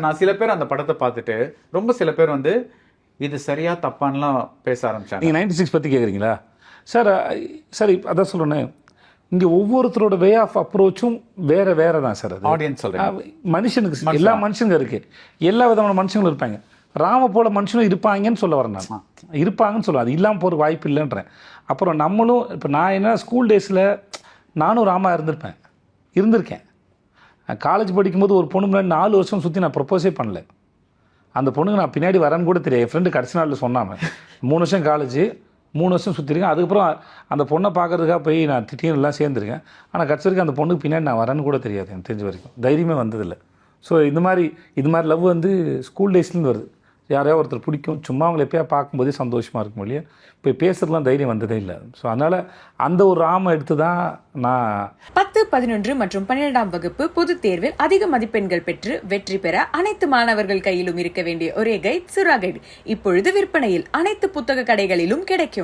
நான் சில பேர் அந்த படத்தை பார்த்துட்டு ரொம்ப சில பேர் வந்து இது சரியா தப்பான்லாம் பேச ஆரம்பிச்சாங்க. நீங்கள் நைன்டி சிக்ஸ் பற்றி கேட்குறீங்களா சார் சார் இப்ப அதான் சொல்லணும் இங்கே ஒவ்வொருத்தரோட வே ஆஃப் அப்ரோச்சும் வேற வேற தான் சார் அது. ஆடியன்ஸ் சொல்றேன் அஹ், மனுஷனுக்கு எல்லா மனுஷங்க இருக்கு. எல்லா விதமான மனுஷங்களும் இருப்பாங்க. ராம போல மனுஷனும் இருப்பாங்கன்னு சொல்ல வரேன் நான். இருப்பாங்கன்னு சொல்ல அது இல்லாமல் போகிற வாய்ப்பு இல்லைன்றேன். அப்புறம் நம்மளும் இப்போ நான் என்ன ஸ்கூல் டேஸில் நானும் ராமா இருந்திருப்பேன். இருந்திருக்கேன். காலேஜ் படிக்கும்போது ஒரு பொண்ணு முன்னாடி நாலு வருஷம் சுற்றி நான் ப்ரப்போஸே பண்ணல. அந்த பொண்ணுக்கு நான் பின்னாடி வரேன்னு கூட தெரியாது. என் ஃப்ரெண்டு கடைசி நாளில் சொன்னாமல் மூணு வருஷம் காலேஜ் மூணு வருஷம் சுற்றிருக்கேன் அதுக்கப்புறம் அந்த பொண்ணை பார்க்குறதுக்காக போய் நான் திட்டியும் எல்லாம் சேர்ந்துருக்கேன். ஆனால் கடைசி வரைக்கும் அந்த பொண்ணுக்கு பின்னாடி நான் வரேன்னு கூட தெரியாது எனக்கு தெரிஞ்ச வரைக்கும். தைரியமே வந்ததில்லை. ஸோ இந்த மாதிரி இது மாதிரி லவ் வந்து ஸ்கூல் டேஸ்லேருந்து வருது. யாரையோ ஒருத்தர் பிடிக்கும். சும்மா அவங்களை எப்போயா பார்க்கும்போதே சந்தோஷமாக இருக்கும் இல்லையா? இப்போ பேசுறதுலாம் தைரியம் வந்ததே இல்லை. ஸோ அதனால் அந்த ஒரு ராம எடுத்து தான் நான் பத்து பதினொன்று மற்றும் பன்னிரெண்டாம் வகுப்பு பொதுத் தேர்வில் அதிக மதிப்பெண்கள் பெற்று வெற்றி பெற அனைத்து மாணவர்கள் கையிலும் இருக்க வேண்டிய ஒரே கைட் சுறா கைட் இப்பொழுது விற்பனையில் அனைத்து புத்தக கடைகளிலும் கிடைக்கும்.